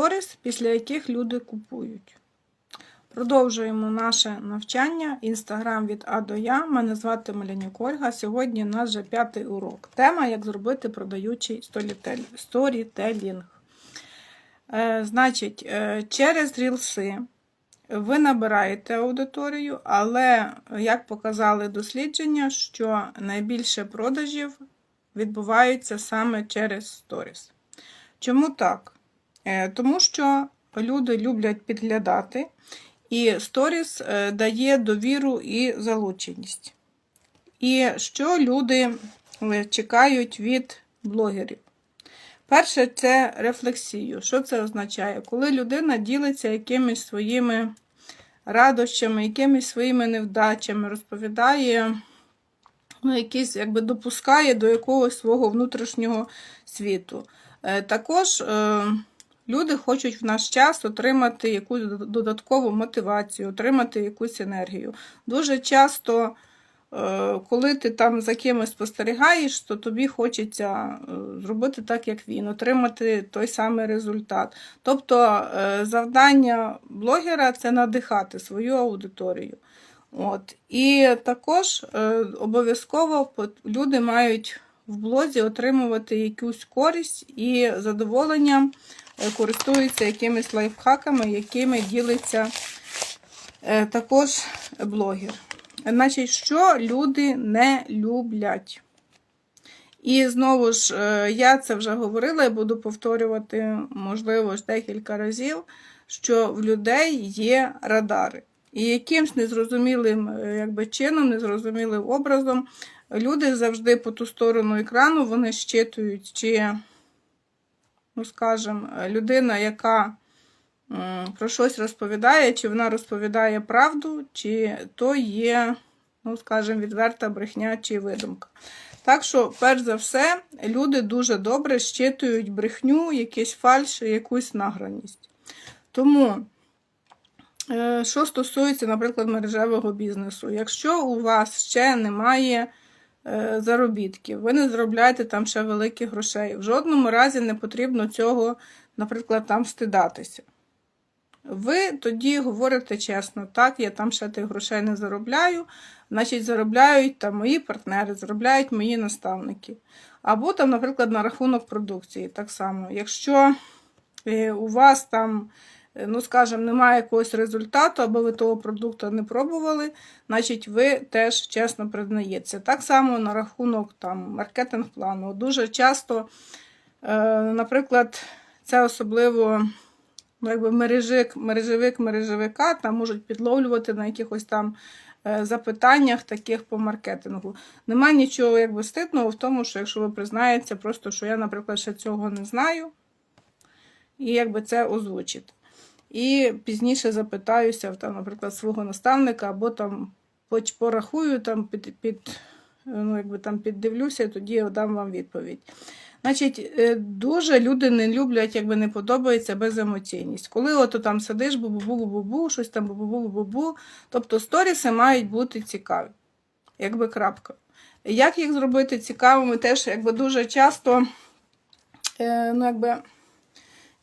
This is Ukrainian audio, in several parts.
сторіс, після яких люди купують. Продовжуємо наше навчання. Інстаграм від А до Я. Мене звати Малянюк Ольга. Сьогодні у нас вже п'ятий урок. Тема як зробити продаючий сторітелінг. Е, Значить, е, через рілси ви набираєте аудиторію, але, як показали дослідження, що найбільше продажів відбуваються саме через сторіс. Чому так? Е, Тому що люди люблять підглядати, і сторіс е, дає довіру і залученість. І що люди е, чекають від блогерів? Перше, це рефлексію. Що це означає? Коли людина ділиться якимись своїми радощами, якимись своїми невдачами, розповідає, ну, якісь, якби допускає до якогось свого внутрішнього світу. Також люди хочуть в наш час отримати якусь додаткову мотивацію, отримати якусь енергію. Дуже часто, е, коли ти там за кимось спостерігаєш, то тобі хочеться е, зробити так, як він, отримати той самий результат. Тобто е, завдання блогера це надихати свою аудиторію. От. І також обов'язково люди мають в блозі отримувати якусь користь і задоволенням е, користуються якимись лайфхаками, якими ділиться е, також блогер. Значить, що люди не люблять? І знову ж, е, я це вже говорила і буду повторювати, можливо, ж декілька разів, що в людей є радари. І якимсь незрозумілим якби, чином, незрозумілим образом люди завжди по ту сторону екрану вони щитують, чи, ну скажімо, людина, яка про щось розповідає, чи вона розповідає правду, чи то є, ну, скажімо, відверта брехня чи видумка. Так що, перш за все, люди дуже добре щитують брехню, якийсь фальш, якусь награність. Тому. Е, Що стосується, наприклад, мережевого бізнесу, якщо у вас ще немає заробітків, ви не заробляєте там ще великих грошей, в жодному разі не потрібно цього, наприклад, там стидатися. Ви тоді говорите чесно, так, я там ще тих грошей не заробляю, значить, заробляють там мої партнери, заробляють мої наставники. Або там, наприклад, на рахунок продукції так само. Якщо е, у вас там е, ну, скажімо, немає якогось результату, або ви того продукту не пробували, значить ви теж чесно признаєтеся. Так само на рахунок там, маркетинг-плану. Дуже часто, е, наприклад, це особливо ну, якби мережик, мережевик мережевика там можуть підловлювати на якихось там е, запитаннях таких по маркетингу. Нема нічого якби стидного в тому, що якщо ви признаєтеся, просто що я, наприклад, ще цього не знаю, і якби це озвучити. І пізніше запитаюся, там, наприклад, свого наставника, або там порахую, там, під, під, ну, якби там піддивлюся, і тоді я дам вам відповідь. Значить, е, дуже люди не люблять, якби не подобається беземоційність. Коли ото там сидиш, бу-бу-бу-бу-бу, щось там бу-бу-бу-бу-бу, тобто сторіси мають бути цікаві, якби крапка. Як їх зробити цікавими, теж якби дуже часто, е, ну, якби.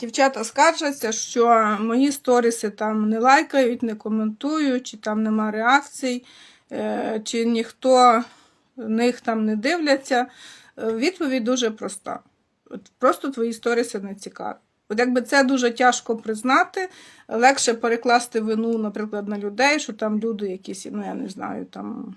Дівчата скаржаться, що мої сторіси там не лайкають, не коментують, чи там нема реакцій, е, чи ніхто них там не дивляться. Е, Відповідь дуже проста. Просто твої сторіси не цікаві. От якби це дуже тяжко признати, легше перекласти вину, наприклад, на людей, що там люди якісь, ну я не знаю, там.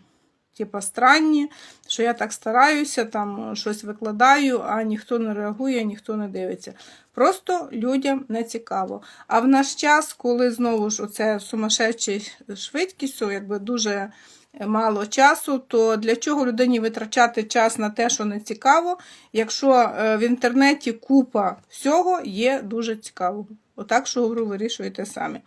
Типа странні, що я так стараюся, там щось викладаю, а ніхто не реагує, ніхто не дивиться. Просто людям не цікаво. А в наш час, коли знову ж оце сумасшедший швидкістю, якби дуже мало часу, то для чого людині витрачати час на те, що не цікаво, якщо е, в інтернеті купа всього є дуже цікавого. Отак, що говорю, вирішуєте самі.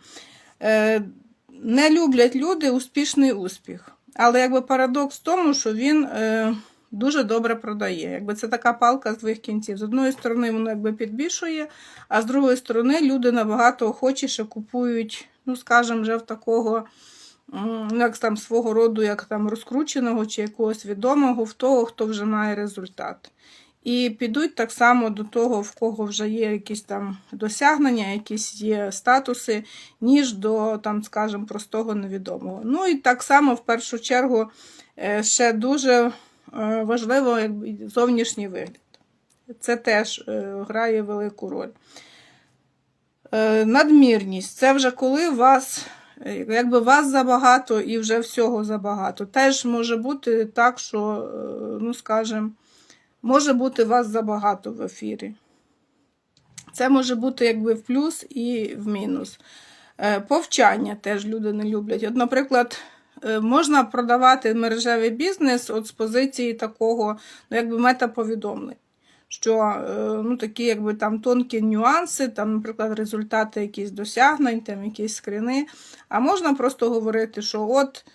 Е, Не люблять люди успішний успіх. Але якби парадокс в тому, що він е, дуже добре продає. Якби це така палка з двох кінців. З одної сторони, воно якби підбільшує, а з другої сторони, люди набагато охочіше купують, ну, скажімо, вже в такого, як там свого роду, як там розкрученого чи якогось відомого, в того, хто вже має результат. І підуть так само до того, в кого вже є якісь там досягнення, якісь є статуси, ніж до, там, скажімо, простого невідомого. Ну і так само, в першу чергу, е, ще дуже е, важливо зовнішній вигляд. Це теж е, грає велику роль. Надмірність це вже коли вас, якби вас забагато і вже всього забагато. Теж може бути так, що, ну скажімо, може бути вас забагато в ефірі. Це може бути якби в плюс і в мінус. Е, Повчання теж люди не люблять. От, наприклад, е, можна продавати мережевий бізнес от з позиції такого, ну, якби метаповідомлень. Що е, ну, такі якби там тонкі нюанси, там, наприклад, результати якісь досягнень, там якісь скріни. А можна просто говорити, що от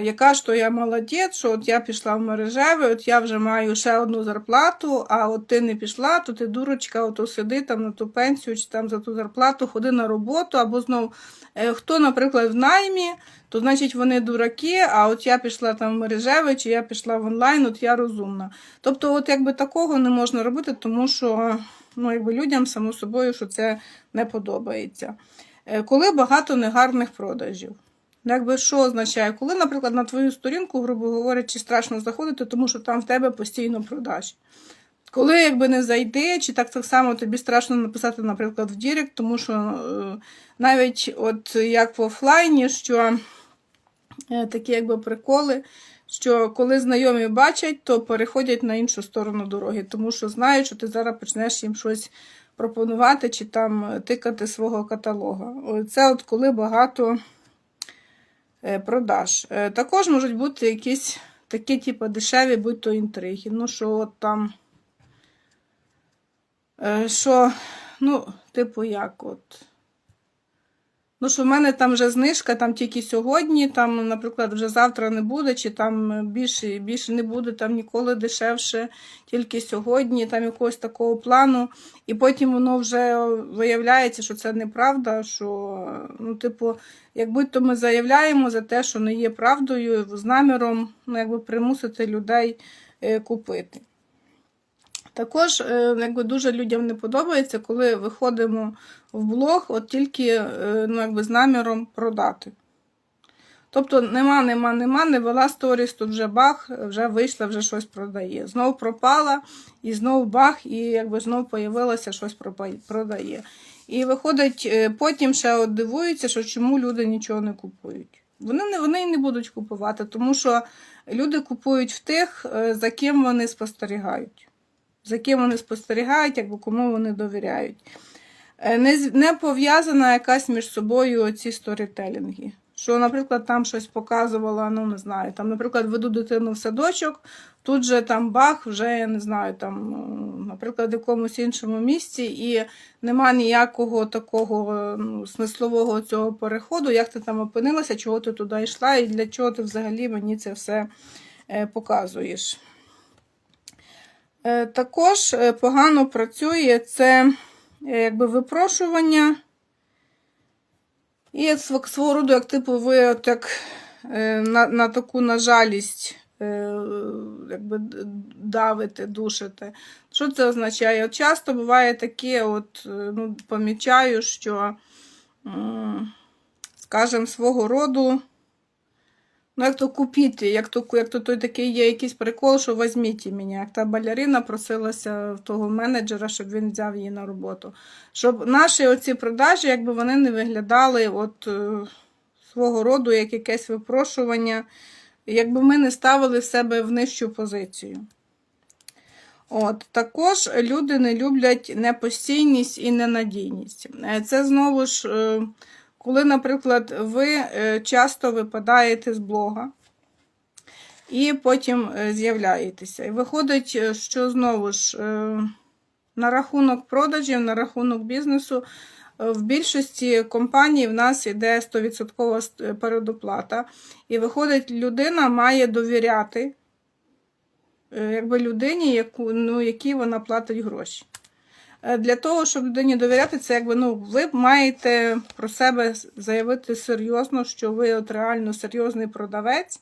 яка ж то я молодець, що от я пішла в мережевий, от я вже маю ще одну зарплату, а от ти не пішла, то ти дурочка, ото сиди там на ту пенсію чи там за ту зарплату, ходи на роботу, або знов е, хто, наприклад, в наймі, то значить вони дураки, а от я пішла там в мережевий, чи я пішла в онлайн, от я розумна. Тобто, от якби такого не можна робити, тому що ну, якби людям само собою, що це не подобається. Е, Коли багато негарних продажів. Ну, Якби що означає, коли, наприклад, на твою сторінку, грубо говорячи, страшно заходити, тому що там в тебе постійно продаж. Коли якби не зайти, чи так так само тобі страшно написати, наприклад, в Дірект, тому що е, навіть от як в офлайні, що е, такі якби приколи, що коли знайомі бачать, то переходять на іншу сторону дороги, тому що знають, що ти зараз почнеш їм щось пропонувати чи там тикати свого каталога. Це от коли багато продаж. Е, Також можуть бути якісь такі, типу, дешеві, будь-то інтриги. Ну, що от там, е, що, ну, типу, як от. Ну, що в мене там вже знижка, там тільки сьогодні, там, наприклад, вже завтра не буде, чи там більше, більше не буде, там ніколи дешевше, тільки сьогодні, там якогось такого плану. І потім воно вже виявляється, що це неправда, що, ну, типу, як будь-то ми заявляємо за те, що не є правдою, з наміром, ну, якби примусити людей е, купити. Також е, якби, дуже людям не подобається, коли виходимо в блог от тільки е, ну, якби, з наміром продати. Тобто нема, нема, нема, не вела сторіс, тут вже бах, вже вийшла, вже щось продає. Знов пропала, і знов бах, і якби знов появилося, щось продає. І виходить, е, потім ще от дивуються, що чому люди нічого не купують. Вони не, вони і не будуть купувати, тому що люди купують в тих, за ким вони спостерігають за ким вони спостерігають, або кому вони довіряють. Е, Не, не пов'язана якась між собою ці сторітелінги. Що, наприклад, там щось показувала, ну не знаю, там, наприклад, веду дитину в садочок, тут же там бах, вже я не знаю, там, е, наприклад, в якомусь іншому місці, і нема ніякого такого ну, смислового цього переходу, як ти там опинилася, чого ти туди йшла, і для чого ти взагалі мені це все е, показуєш. Е, Також е, погано працює це е, якби випрошування. І свого роду, як типу, ви от як на, на таку на жалість е, якби давите, душите. Що це означає? От часто буває таке, от, ну, помічаю, що, скажімо, свого роду. Ну, як то купити, як то, як то той такий є якийсь прикол, що візьміть мене. Як та балерина просилася в того менеджера, щоб він взяв її на роботу. Щоб наші оці продажі, якби вони не виглядали от е, свого роду як якесь випрошування, якби ми не ставили в себе в нижчу позицію. От, також люди не люблять непостійність і ненадійність. Е, Це знову ж, е, коли, наприклад, ви е, часто випадаєте з блога і потім е, з'являєтеся. І виходить, е, що знову ж на рахунок продажів, на рахунок бізнесу. В більшості компаній в нас йде 100% передоплата. І виходить, людина має довіряти якби людині, яку, ну, якій вона платить гроші. Е, Для того, щоб людині довіряти, це якби ну, ви маєте про себе заявити серйозно, що ви от реально серйозний продавець,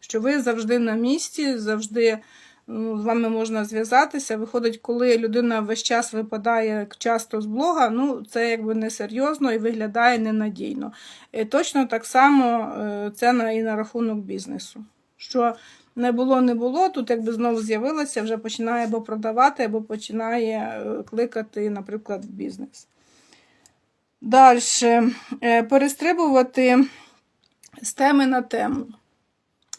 що ви завжди на місці, завжди ну, з вами можна зв'язатися. Виходить, коли людина весь час випадає часто з блога, ну це якби несерйозно і виглядає ненадійно. І точно так само е, це і на рахунок бізнесу. Що не було, не було, тут якби знову з'явилося, вже починає або продавати, або починає е, кликати, наприклад, бізнес. Далі. Перестрибувати з теми на тему.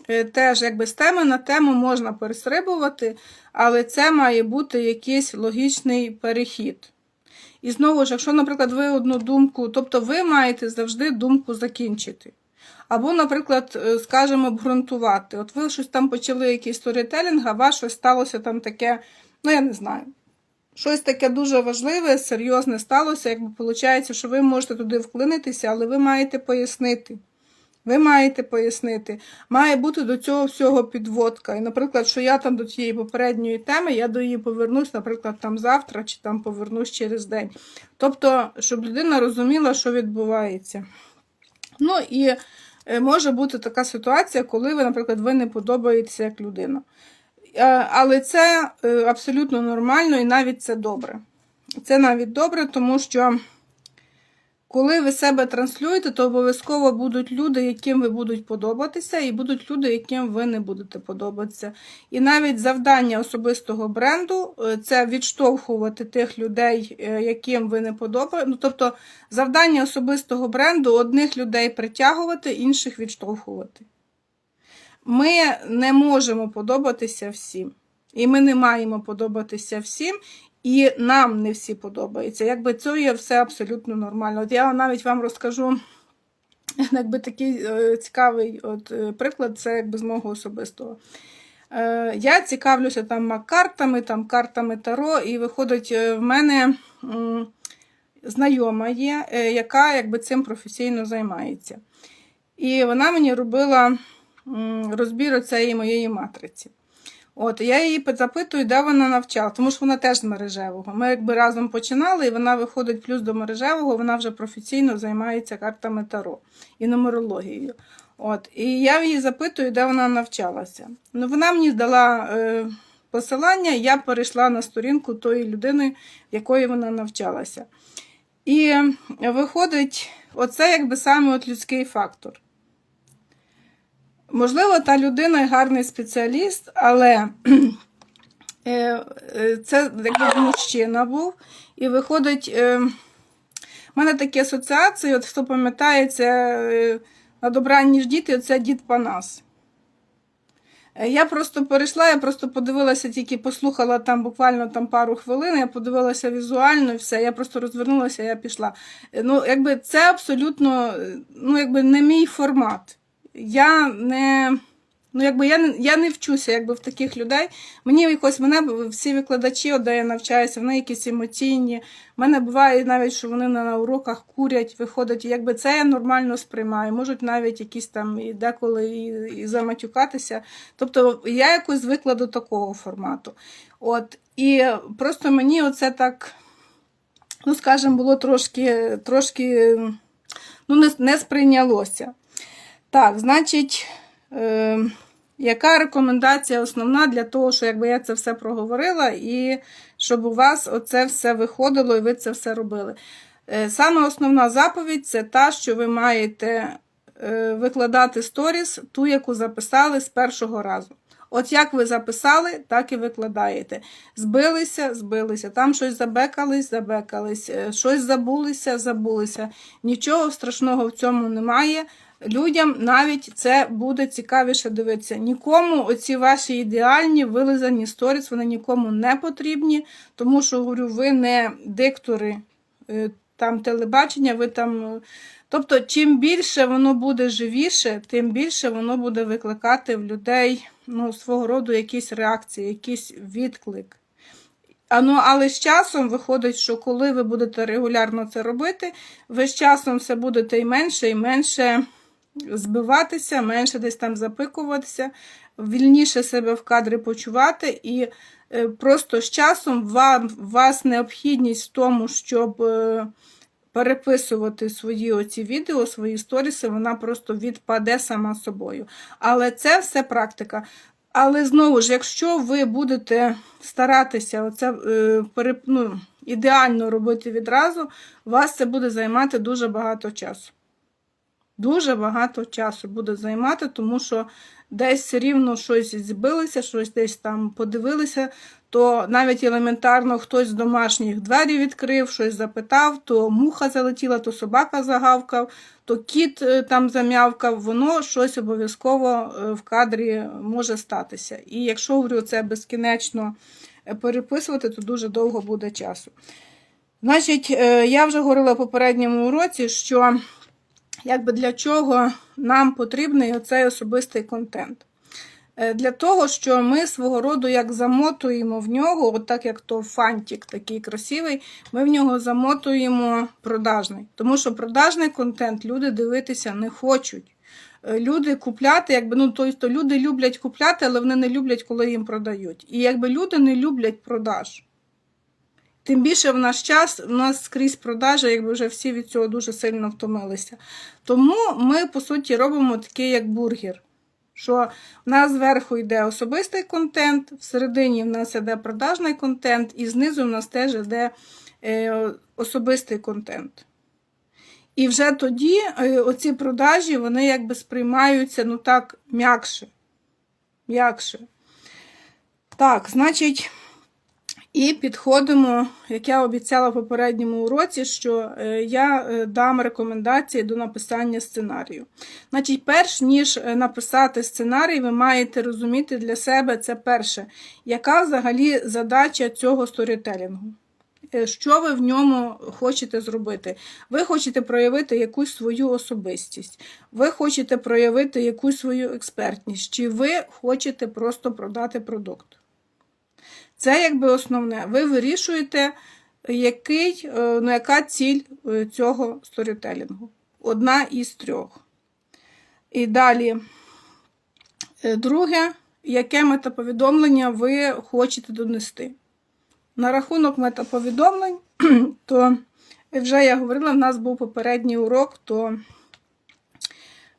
Е, Теж, якби з теми на тему можна перестрибувати, але це має бути якийсь логічний перехід. І знову ж, якщо, наприклад, ви одну думку, тобто ви маєте завжди думку закінчити. Або, наприклад, е, скажемо, обґрунтувати. От ви щось там почали якийсь сторітелінг, а щось сталося там таке, ну я не знаю. Щось таке дуже важливе, серйозне сталося, якби виходить, що ви можете туди вклинитися, але ви маєте пояснити. Ви маєте пояснити, має бути до цього всього підводка. І, наприклад, що я там до тієї попередньої теми, я до її повернусь, наприклад, там завтра чи там повернусь через день. Тобто, щоб людина розуміла, що відбувається. Ну і може бути така ситуація, коли ви, наприклад, ви не подобаєтеся як людина. Е, Але це е, абсолютно нормально і навіть це добре. Це навіть добре, тому що. Коли ви себе транслюєте, то обов'язково будуть люди, яким ви будуть подобатися, і будуть люди, яким ви не будете подобатися. І навіть завдання особистого бренду е, це відштовхувати тих людей, е, яким ви не подобаєте. Ну, тобто, завдання особистого бренду одних людей притягувати, інших відштовхувати. Ми не можемо подобатися всім. І ми не маємо подобатися всім, і нам не всі подобаються. Якби це є все абсолютно нормально. От я навіть вам розкажу якби такий е, цікавий от, е, приклад, це якби з мого особистого. Е, я цікавлюся там картами, там картами Таро, і виходить, в мене знайома є, яка якби цим професійно займається. І вона мені робила розбір цієї моєї матриці. От, я її запитую, де вона навчала, тому що вона теж з мережевого. Ми якби разом починали, і вона виходить плюс до мережевого, вона вже професійно займається картами Таро і нумерологією. От, І я її запитую, де вона навчалася. Ну, Вона мені дала е, посилання, я перейшла на сторінку тої людини, якої вона навчалася. І виходить, оце якби саме от людський фактор. Можливо, та людина гарний спеціаліст, але е, е, це якби мужчина був. І виходить, е, в мене такі асоціації, от хто пам'ятає, це на добранні ж діти, це дід Панас. Я просто перейшла, я просто подивилася, тільки послухала там буквально там пару хвилин, я подивилася візуально і все, я просто розвернулася, я пішла. Ну, якби Це абсолютно ну, якби не мій формат я не. Ну, якби я не я не вчуся якби, в таких людей. Мені якось мене всі викладачі, де я навчаюся, вони якісь емоційні. У мене буває навіть, що вони на уроках курять, виходять. Якби це я нормально сприймаю. Можуть навіть якісь там і деколи і, і заматюкатися. Тобто я якось звикла до такого формату. От, І просто мені оце так, ну, скажімо, було трошки, трошки ну, не, не сприйнялося. Так, значить, е, яка рекомендація основна для того, що якби я це все проговорила, і щоб у вас оце все виходило і ви це все робили? Е, Саме основна заповідь це та, що ви маєте е, викладати сторіс, ту, яку записали з першого разу. От як ви записали, так і викладаєте. Збилися, збилися, там щось забекались, забекались, е, щось забулися, забулися. Нічого страшного в цьому немає. Людям навіть це буде цікавіше дивитися. Нікому оці ваші ідеальні вилизані сторіс, вони нікому не потрібні, тому що, говорю, ви не диктори е, там телебачення, ви там. Е, тобто, чим більше воно буде живіше, тим більше воно буде викликати в людей ну, свого роду якісь реакції, якийсь відклик. А, ну, Але з часом виходить, що коли ви будете регулярно це робити, ви з часом все будете і менше, і менше збиватися, менше десь там запикуватися, вільніше себе в кадрі почувати, і е, просто з часом вам, вас необхідність в тому, щоб е, переписувати свої оці відео, свої сторіси, вона просто відпаде сама собою. Але це все практика. Але знову ж, якщо ви будете старатися оце, е, ну, ідеально робити відразу, вас це буде займати дуже багато часу. Дуже багато часу буде займати, тому що десь рівно щось збилося, щось десь там подивилися, то навіть елементарно хтось з домашніх двері відкрив, щось запитав, то муха залетіла, то собака загавкав, то кіт е, там зам'явкав, воно щось обов'язково е, в кадрі може статися. І якщо говорю, це безкінечно е, переписувати, то дуже довго буде часу. Значить, я вже говорила в попередньому уроці, що якби для чого нам потрібний оцей особистий контент. Е, Для того, що ми свого роду як замотуємо в нього, от так як то фантик такий красивий, ми в нього замотуємо продажний. Тому що продажний контент люди дивитися не хочуть. Е, Люди купляти, якби ну тобто люди люблять купляти, але вони не люблять, коли їм продають. І якби люди не люблять продаж. Тим більше в наш час в нас скрізь продажі, якби вже всі від цього дуже сильно втомилися. Тому ми, по суті, робимо такий як бургер. Що в нас зверху йде особистий контент, всередині в нас йде продажний контент, і знизу в нас теж йде е, особистий контент. І вже тоді е, оці продажі вони якби сприймаються ну так м'якше. М'якше. Так, значить. І підходимо, як я обіцяла в попередньому уроці, що е, я е, дам рекомендації до написання сценарію. Значить, перш ніж е, написати сценарій, ви маєте розуміти для себе це перше, яка взагалі задача цього сторітелінгу. Що ви в ньому хочете зробити? Ви хочете проявити якусь свою особистість, ви хочете проявити якусь свою експертність, чи ви хочете просто продати продукт. Це якби основне. Ви вирішуєте, який, ну, яка ціль е, цього сторітелінгу. Одна із трьох. І далі, е, друге, яке метаповідомлення ви хочете донести. На рахунок метаповідомлень, то вже я говорила, в нас був попередній урок, то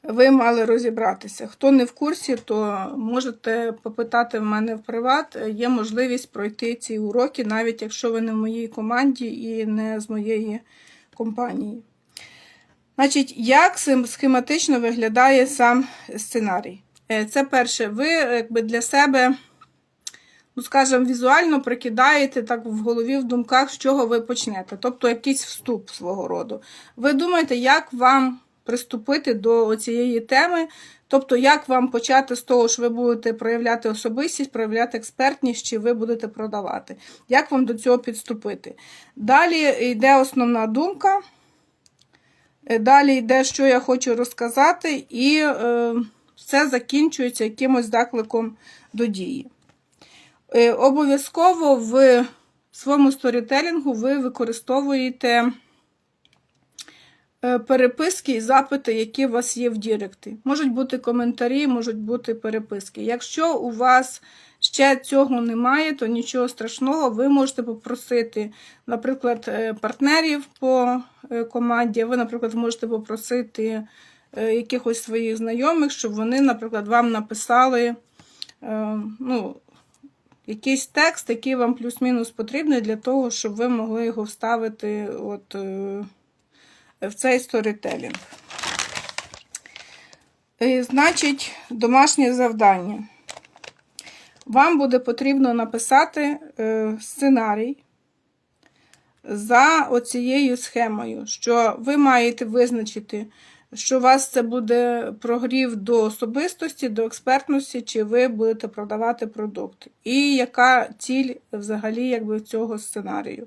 ви мали розібратися. Хто не в курсі, то можете попитати в мене в приват. Є можливість пройти ці уроки, навіть якщо ви не в моїй команді і не з моєї компанії. Значить, як схематично виглядає сам сценарій? Е, Це перше, ви якби для себе, ну, скажімо, візуально прикидаєте так в голові, в думках, з чого ви почнете. Тобто якийсь вступ свого роду. Ви думаєте, як вам приступити до цієї теми. Тобто, як вам почати з того, що ви будете проявляти особистість, проявляти експертність, чи ви будете продавати? Як вам до цього підступити? Далі йде основна думка. Е, Далі йде, що я хочу розказати, і е, все закінчується якимось закликом до дії. Е, обов'язково в своєму сторітелінгу ви використовуєте. Е, переписки і запити, які у вас є в Діректі. Можуть бути коментарі, можуть бути переписки. Якщо у вас ще цього немає, то нічого страшного, ви можете попросити, наприклад, е, партнерів по е, команді, ви, наприклад, можете попросити якихось своїх знайомих, щоб вони, наприклад, вам написали ну, якийсь текст, який вам плюс-мінус потрібний для того, щоб ви могли його вставити. от в цей сторітелінг. І, Значить, домашнє завдання. Вам буде потрібно написати е, сценарій за оцією схемою, що ви маєте визначити, що у вас це буде прогрів до особистості, до експертності, чи ви будете продавати продукт. І яка ціль взагалі якби, цього сценарію.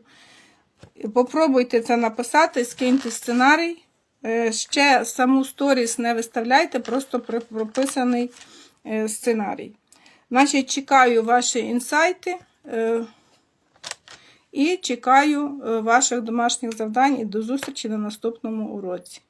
Попробуйте це написати, скиньте сценарій. Е, ще саму сторіс не виставляйте, просто прописаний е, сценарій. Значить, чекаю ваші інсайти е, і чекаю ваших домашніх завдань і до зустрічі на наступному уроці.